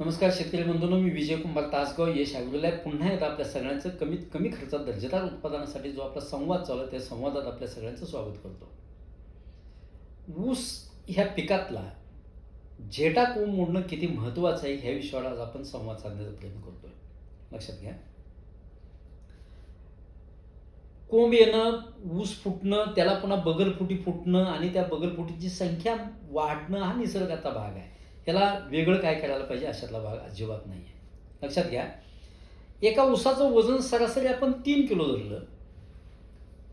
नमस्कार शेतकरी बंधूंनो मी विजय कुंभार तासगाव यश ॲग्रोलॅब पुन्हा एकदा आपल्या सगळ्यांचं कमीत कमी खर्चात दर्जेदार उत्पादनासाठी जो आपला संवाद चालू आहे त्या संवादात आपल्या सगळ्यांचं स्वागत करतो. ऊस ह्या पिकातला झेटा कोंब मोडणं किती महत्त्वाचं आहे ह्या विषयावर आज आपण संवाद साधण्याचा प्रयत्न करतोय. लक्षात घ्या. कोंब येणं ऊस फुटणं त्याला पुन्हा बगलफुटी फुटणं आणि त्या बगलफुटीची संख्या वाढणं हा निसर्गाचा भाग आहे. त्याला वेगळं काय करायला पाहिजे अशातला भाग अजिबात नाही आहे लक्षात घ्या. एका ऊसाचं वजन सरासरी आपण तीन किलो धरलं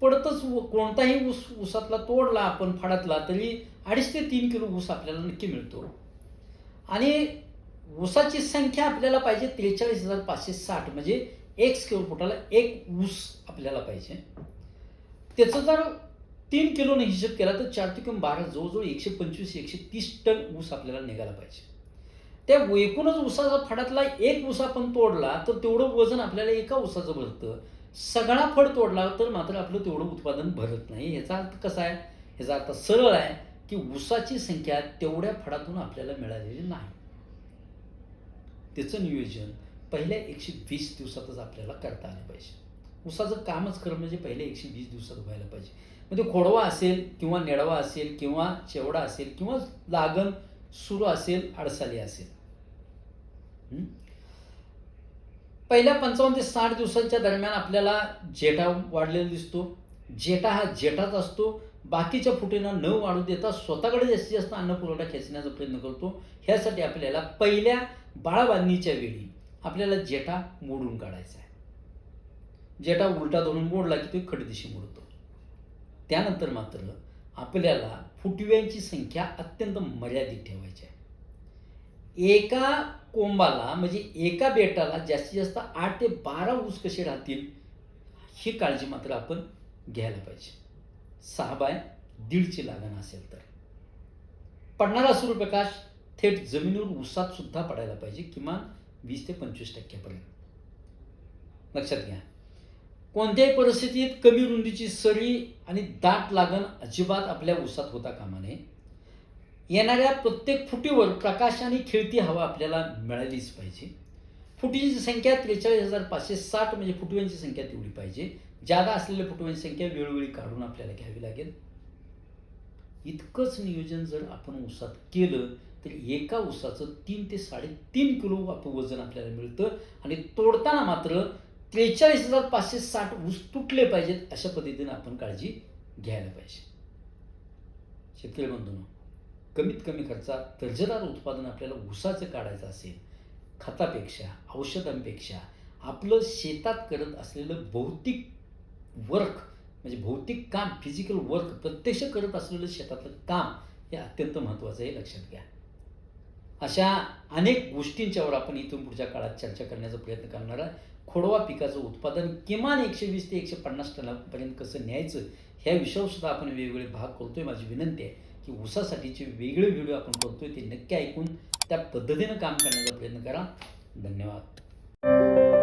पडतच कोणताही ऊस ऊसातला तोडला आपण फाडातला तरी अडीच ते तीन किलो ऊस आपल्याला नक्की मिळतो. आणि ऊसाची संख्या आपल्याला पाहिजे त्रेचाळीस हजार पाचशे साठ म्हणजे एक स्क्वेअर फुटाला एक ऊस आपल्याला पाहिजे. त्याचं जर तीन किलोने हिशेब केला तर चार ते किंवा बारा जवळजवळ एकशे पंचवीस एकशे तीस टन ऊस आपल्याला निघाला पाहिजे. त्या एकूणच ऊसाचा फडातला एक ऊस आपण तोडला तर तेवढं वजन आपल्याला एका ऊसाचं भरतं सगळा फड तोडला तर मात्र आपलं तेवढं उत्पादन भरत नाही. याचा अर्थ कसा आहे? याचा अर्थ सरळ आहे की ऊसाची संख्या तेवढ्या फडातून आपल्याला मिळालेली नाही. त्याचं नियोजन पहिल्या एकशे वीस दिवसातच आपल्याला करता आलं पाहिजे. ऊसाचं कामच खरं म्हणजे पहिल्या एकशे वीस दिवसात व्हायला पाहिजे. म्हणजे खोडवा असेल किंवा नेडवा असेल किंवा चेवडा असेल किंवा लागण सुरू असेल अडसाली असेल. पहिल्या पंचावन्न ते साठ दिवसांच्या दरम्यान आपल्याला जेठा वाढलेला दिसतो. जेठा हा जेठाच असतो. बाकीच्या फुटीनं न वाढू देता स्वतःकडे जास्तीत जास्त अन्न पुरवठा खेचण्याचा प्रयत्न करतो. ह्यासाठी आपल्याला पहिल्या बाळाबांधणीच्या वेळी आपल्याला जेठा मोडून काढायचा आहे. जेठा उलटा धरून मोडला की तो खडदिशी मोडतो. त्यानंतर मात्र आपल्याला फुटव्यांची संख्या अत्यंत मर्यादित ठेवायची आहे. एका कोंबाला म्हणजे एका बेटाला जास्तीत जास्त आठ ते बारा ऊस कसे राहतील ही काळजी मात्र आपण घ्यायला पाहिजे. सहा बाय दीडची लागण असेल तर. पडणारा सूर्यप्रकाश थेट जमिनीवर ऊसात सुद्धा पडायला पाहिजे किमान वीस ते पंचवीस टक्क्यापर्यंत. लक्षात घ्या. कोणत्याही परिस्थितीत कमी रुंदीची सरी आणि दाट लागण अजिबात आपल्या ऊसात होता कामा नये. येणाऱ्या प्रत्येक फुटीवर प्रकाश आणि खिळती हवा आपल्याला मिळालीच पाहिजे. फुटीची संख्या त्रेचाळीस हजार पाचशे साठ म्हणजे फुटव्यांची संख्या तेवढी पाहिजे. जादा असलेल्या फुटव्यांची संख्या वेळोवेळी काढून आपल्याला घ्यावी लागेल. इतकंच नियोजन जर आपण उसात केलं तर एका उसाचं तीन ते साडेतीन किलो वजन आपल्याला मिळतं आणि तोडताना मात्र त्रेचाळीस हजार पाचशे साठ ऊस तुटले पाहिजेत अशा पद्धतीने आपण काळजी घ्यायला पाहिजे. शेतकरी बंधून कमीत कमी खर्चात दर्जेदार उत्पादन आपल्याला ऊसाचं काढायचं असेल खतापेक्षा औषधांपेक्षा आपलं शेतात करत असलेलं भौतिक वर्क म्हणजे भौतिक काम फिजिकल वर्क प्रत्यक्ष करत असलेलं शेतातलं काम हे अत्यंत महत्त्वाचं आहे लक्षात घ्या. अशा अनेक गोष्टींच्यावर आपण इथून पुढच्या काळात चर्चा करण्याचा प्रयत्न करणार आहे. खोडवा पिकाचं उत्पादन किमान एकशे वीस ते एकशे पन्नास टनापर्यंत कसं न्यायचं ह्या विषयावर सुद्धा आपण वेगवेगळे भाग करतोय. माझी विनंती आहे की ऊसासाठीचे वेगळे व्हिडिओ आपण करतोय ते नक्की ऐकून त्या पद्धतीनं काम करण्याचा प्रयत्न करा. धन्यवाद.